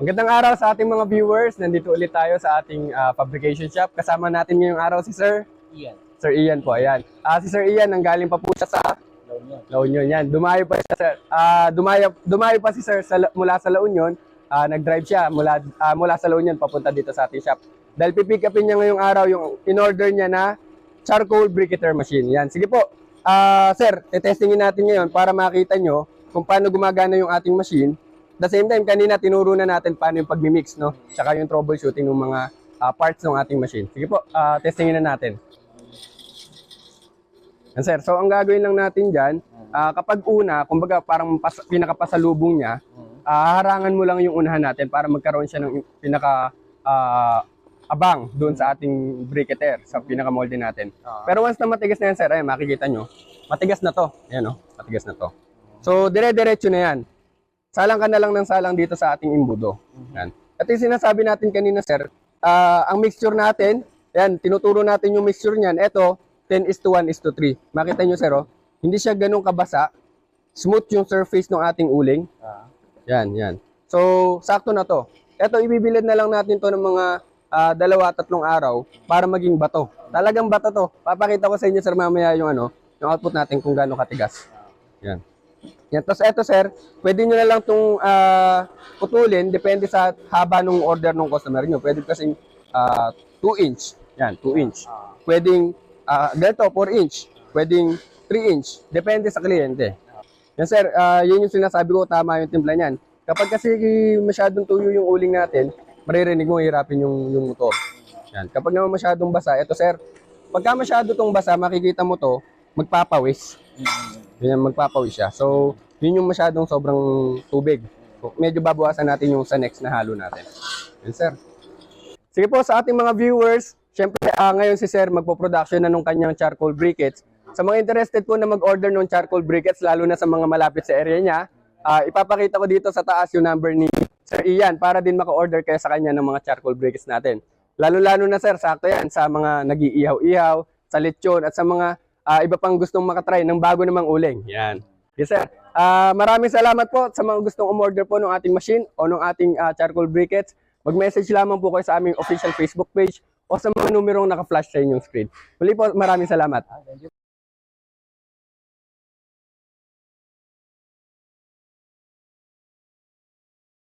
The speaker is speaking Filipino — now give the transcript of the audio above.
Magandang araw sa ating mga viewers. Nandito ulit tayo sa ating ah, fabrication shop. Kasama natin ngayong araw si Sir. Iyan. Sir Ian po, ayan. Ah, si Sir Ian, nanggaling pa po siya sa La Union. La Union. Yan, dumayo pa siya, Sir. Ah, dumayo, dumayo pa si Sir sa, La- mula sa La Union. Ah, nag-drive siya mula, ah, mula sa La Union papunta dito sa ating shop. Dahil pipick upin niya ngayong araw yung in-order niya na charcoal briqueter machine. Yan, sige po. Ah, sir, testingin natin ngayon para makita nyo kung paano gumagana yung ating machine. The same time, kanina tinuro na natin paano yung pagmi-mix, no? Tsaka yung troubleshooting ng mga ah, parts ng ating machine. Sige po, ah, testingin na natin. Yan, sir. So, ang gagawin lang natin dyan, ah, kapag una, kumbaga parang pas- pinakapasalubong niya, ah, harangan mo lang yung unahan natin para magkaroon siya ng pinaka ah, abang doon sa ating briketer, sa pinaka molde natin. Pero once na matigas na yan, sir, ay makikita nyo, matigas na to. Ayan, oh, matigas na to. So, dire-diretso na yan. Salang ka na lang ng salang dito sa ating imbudo. Yan. At yung sinasabi natin kanina, sir, ah, ang mixture natin, yan, tinuturo natin yung mixture niyan. Ito, 10 is to 1 is to 3. Makita nyo, sir, oh, hindi siya ganun kabasa. Smooth yung surface ng ating uling. Ah. Yan, yan. So, sakto na to. Ito, ibibilad na lang natin to ng mga ah, dalawa, tatlong araw para maging bato. Talagang bato to. Papakita ko sa inyo, sir, mamaya yung ano, yung output natin kung gaano katigas. Yan. Yan. Tapos eto, sir, pwede nyo na lang itong putulin, depende sa haba ng order ng customer nyo. Pwede kasing 2 inch. Yan, 2 inch. Pwedeng ah, ganito, 4 inch. Pwedeng 3 inch. Depende sa kliyente. Yan sir, ah, yun yung sinasabi ko, tama yung timpla niyan. Kapag kasi masyadong tuyo yung uling natin, maririnig mo hirapin yung, yung motor. Yan. Kapag naman masyadong basa, eto sir, pagka masyado tong basa, makikita mo to, magpapawis. Yan, magpapawis siya. So, yun yung masyadong sobrang tubig. Medyo babawasan natin yung sa next na halo natin. Yan sir. Sige po sa ating mga viewers, syempre ah, ngayon si Sir magpo-production na nung kanyang charcoal briquettes. Sa mga interested po na mag-order ng charcoal briquettes, lalo na sa mga malapit sa area niya, ah, ipapakita ko dito sa taas yung number ni Sir Ian para din maka-order kayo sa kanya ng mga charcoal briquettes natin. Lalo-lalo na Sir, sakto yan sa mga nag-iihaw-ihaw, sa lechon at sa mga ah, iba pang gustong makatry ng bago namang uling. Yan. Yes sir. Ah, maraming salamat po sa mga gustong umorder po ng ating machine o ng ating ah, charcoal briquettes. Mag-message lamang po kayo sa aming official Facebook page o sa mga numerong naka-flash sa inyong screen. Muli po, maraming salamat.